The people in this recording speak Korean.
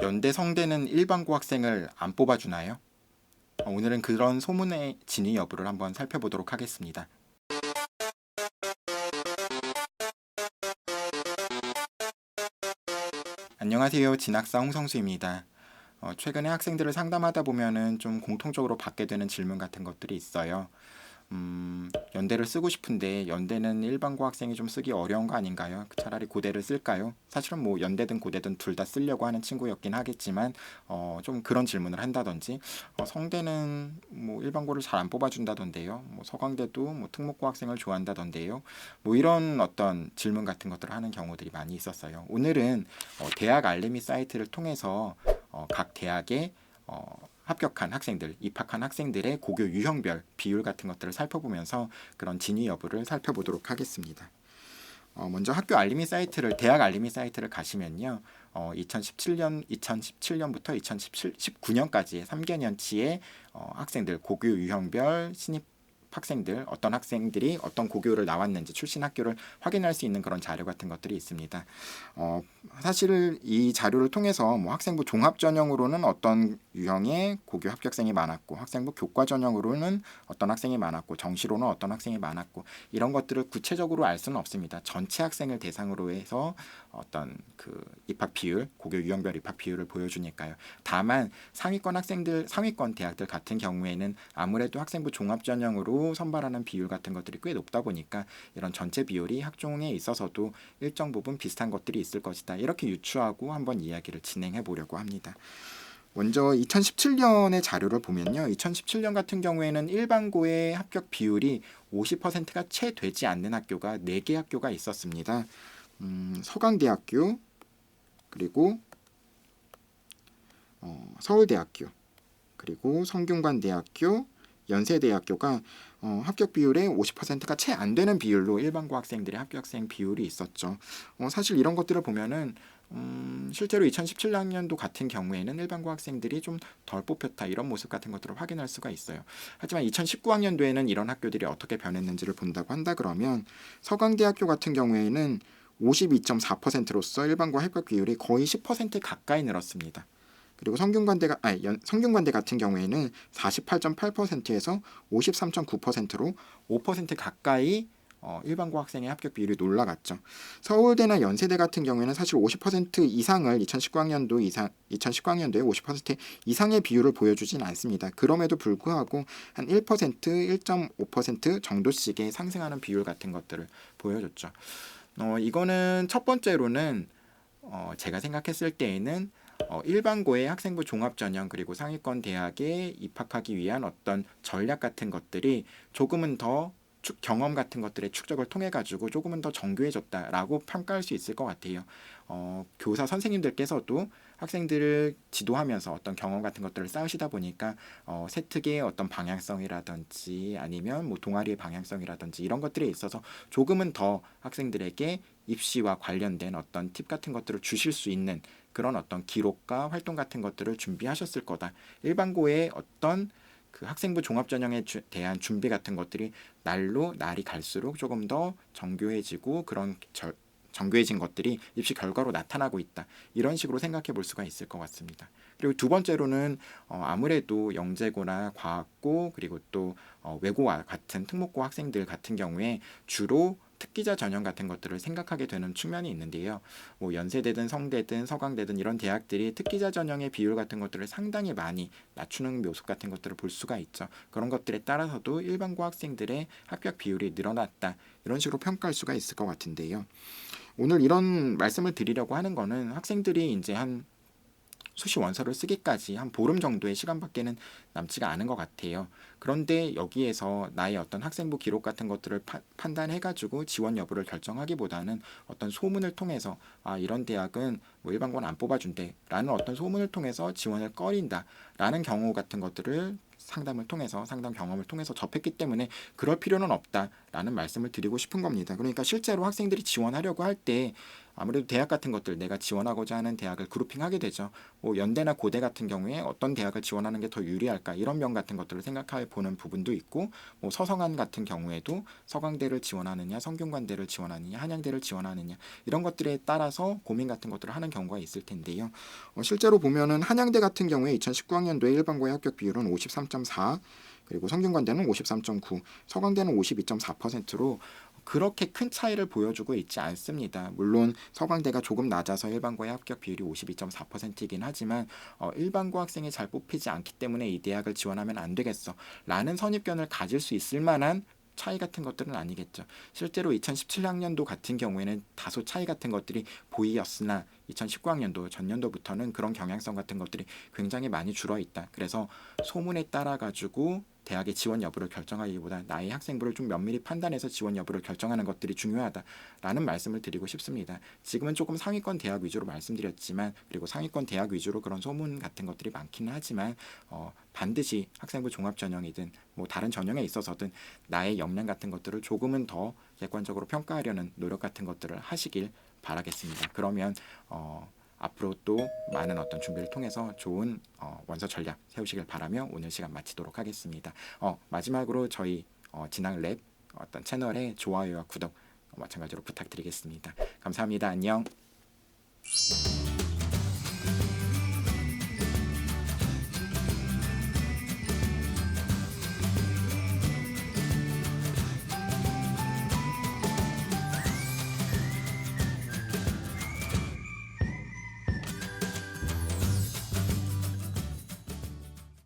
연대 성대는 일반고 학생을 안 뽑아주나요? 어, 오늘은 그런 소문의 진위 여부를 한번 살펴보도록 하겠습니다. 안녕하세요. 진학사 홍성수입니다. 어, 최근에 학생들을 상담하다 보면은 좀 공통적으로 받게 되는 질문 같은 것들이 있어요. 음, 연대를 쓰고 싶은데 연대는 일반고 학생이 좀 쓰기 어려운 거 아닌가요? 차라리 고대를 쓸까요? 사실은 뭐 연대든 고대든 둘 다 쓰려고 하는 친구였긴 하겠지만 어, 좀 그런 질문을 한다든지 어, 성대는 뭐 일반고를 잘 안 뽑아준다던데요. 뭐 서강대도 뭐 특목고 학생을 좋아한다던데요. 뭐 이런 어떤 질문 같은 것들을 하는 경우들이 많이 있었어요. 오늘은 어, 대학 알림이 사이트를 통해서 어, 각 대학의 어, 합격한 학생들, 입학한 학생들의 고교 유형별 비율 같은 것들을 살펴보면서 그런 진위 여부를 살펴보도록 하겠습니다. 어, 먼저 학교 알림이 사이트를 대학 알림이 사이트를 가시면요. 어, 2017년 2017년부터 2019년까지의 3개년치의 어, 학생들 고교 유형별 신입 학생들 어떤 학생들이 어떤 고교를 나왔는지 출신 학교를 확인할 수 있는 그런 자료 같은 것들이 있습니다. 어, 사실 이 자료를 통해서 뭐 학생부 종합 전형으로는 어떤 유형의 고교 합격생이 많았고 학생부 교과 전형으로는 어떤 학생이 많았고 정시로는 어떤 학생이 많았고 이런 것들을 구체적으로 알 수는 없습니다. 전체 학생을 대상으로 해서 어떤 그 입학 비율, 고교 유형별 입학 비율을 보여주니까요. 다만 상위권 학생들, 상위권 대학들 같은 경우에는 아무래도 학생부 종합 전형으로 선발하는 비율 같은 것들이 꽤 높다 보니까 이런 전체 비율이 학종에 있어서도 일정 부분 비슷한 것들이 있을 것이다. 이렇게 유추하고 한번 이야기를 진행해 보려고 합니다. 먼저 2017년의 자료를 보면요. 2017년 같은 경우에는 일반고의 합격 비율이 50%가 채 되지 않는 학교가 4개 학교가 있었습니다. 음, 서강대학교 그리고 어, 서울대학교 그리고 성균관대학교 연세대학교가 어, 합격 비율의 50%가 채 안 되는 비율로 일반고 학생들의 합격생 비율이 있었죠. 어, 사실 이런 것들을 보면은 음, 실제로 2017학년도 같은 경우에는 일반고 학생들이 좀 덜 뽑혔다 이런 모습 같은 것들을 확인할 수가 있어요. 하지만 2019학년도에는 이런 학교들이 어떻게 변했는지를 본다고 한다 그러면 서강대학교 같은 경우에는 52.4%로서 일반고 합격 비율이 거의 10% 가까이 늘었습니다. 그리고 성균관대가 아니 성균관대 같은 경우에는 48.8%에서 53.9%로 5% 가까이 어, 일반고 학생의 합격 비율이 올라갔죠. 서울대나 연세대 같은 경우에는 사실 50% 이상을 2019학년도 이상 2019학년도에 50% 이상의 비율을 보여주진 않습니다. 그럼에도 불구하고 한 1%, 1.5% 정도씩의 상승하는 비율 같은 것들을 보여줬죠. 어, 이거는 첫 번째로는 어, 제가 생각했을 때에는 어, 일반고의 학생부 종합 전형 그리고 상위권 대학에 입학하기 위한 어떤 전략 같은 것들이 조금은 더 축, 경험 같은 것들의 축적을 통해 가지고 조금은 더 정교해졌다라고 평가할 수 있을 것 같아요. 어, 교사 선생님들께서도 학생들을 지도하면서 어떤 경험 같은 것들을 쌓으시다 보니까 어, 세특의 어떤 방향성이라든지 아니면 뭐 동아리의 방향성이라든지 이런 것들에 있어서 조금은 더 학생들에게 입시와 관련된 어떤 팁 같은 것들을 주실 수 있는 그런 어떤 기록과 활동 같은 것들을 준비하셨을 거다. 일반고의 어떤 그 학생부 종합전형에 주, 대한 준비 같은 것들이 날로 날이 갈수록 조금 더 정교해지고 그런 저, 정교해진 것들이 입시 결과로 나타나고 있다. 이런 식으로 생각해 볼 수가 있을 것 같습니다. 그리고 두 번째로는 어, 아무래도 영재고나 과학고 그리고 또 어, 외고와 같은 특목고 학생들 같은 경우에 주로 특기자 전형 같은 것들을 생각하게 되는 측면이 있는데요. 뭐 연세대든 성대든 서강대든 이런 대학들이 특기자 전형의 비율 같은 것들을 상당히 많이 낮추는 모습 같은 것들을 볼 수가 있죠. 그런 것들에 따라서도 일반고 학생들의 합격 비율이 늘어났다. 이런 식으로 평가할 수가 있을 것 같은데요. 오늘 이런 말씀을 드리려고 하는 거는 학생들이 이제 한 수시 원서를 쓰기까지 한 보름 정도의 시간밖에는 남지가 않은 것 같아요. 그런데 여기에서 나의 어떤 학생부 기록 같은 것들을 파, 판단해가지고 지원 여부를 결정하기보다는 어떤 소문을 통해서 아 이런 대학은 뭐 일반고는 안 뽑아준대라는 어떤 소문을 통해서 지원을 꺼린다라는 경우 같은 것들을 상담을 통해서 상담 경험을 통해서 접했기 때문에 그럴 필요는 없다 라는 말씀을 드리고 싶은 겁니다. 그러니까 실제로 학생들이 지원하려고 할 때 아무래도 대학 같은 것들 내가 지원하고자 하는 대학을 그룹핑하게 되죠. 뭐 연대나 고대 같은 경우에 어떤 대학을 지원하는 게 더 유리할까 이런 면 같은 것들을 생각해 보는 부분도 있고 뭐 서성한 같은 경우에도 서강대를 지원하느냐 성균관대를 지원하느냐 한양대를 지원하느냐 이런 것들에 따라서 고민 같은 것들을 하는 경우가 있을 텐데요. 어, 실제로 보면은 한양대 같은 경우에 2019학년도에 일반고의 합격 비율은 53.4 그리고 성균관대는 53.9 서강대는 52.4%로 그렇게 큰 차이를 보여주고 있지 않습니다. 물론 서강대가 조금 낮아서 일반고의 합격 비율이 52.4%이긴 하지만 어, 일반고 학생이 잘 뽑히지 않기 때문에 이 대학을 지원하면 안 되겠어 라는 선입견을 가질 수 있을 만한 차이 같은 것들은 아니겠죠. 실제로 2017학년도 같은 경우에는 다소 차이 같은 것들이 보이었으나 2019학년도 전년도부터는 그런 경향성 같은 것들이 굉장히 많이 줄어 있다. 그래서 소문에 따라 가지고 대학의 지원 여부를 결정하기보다 나의 학생부를 좀 면밀히 판단해서 지원 여부를 결정하는 것들이 중요하다라는 말씀을 드리고 싶습니다. 지금은 조금 상위권 대학 위주로 말씀드렸지만 그리고 상위권 대학 위주로 그런 소문 같은 것들이 많기는 하지만 어, 반드시 학생부 종합 전형이든 뭐 다른 전형에 있어서든 나의 역량 같은 것들을 조금은 더 객관적으로 평가하려는 노력 같은 것들을 하시길 바라겠습니다. 그러면 어, 앞으로 또 많은 어떤 준비를 통해서 좋은 어, 원서 전략 세우시길 바라며 오늘 시간 마치도록 하겠습니다. 어, 마지막으로 저희 어, 진학 랩 어떤 채널의 좋아요와 구독 어, 마찬가지로 부탁드리겠습니다. 감사합니다. 안녕.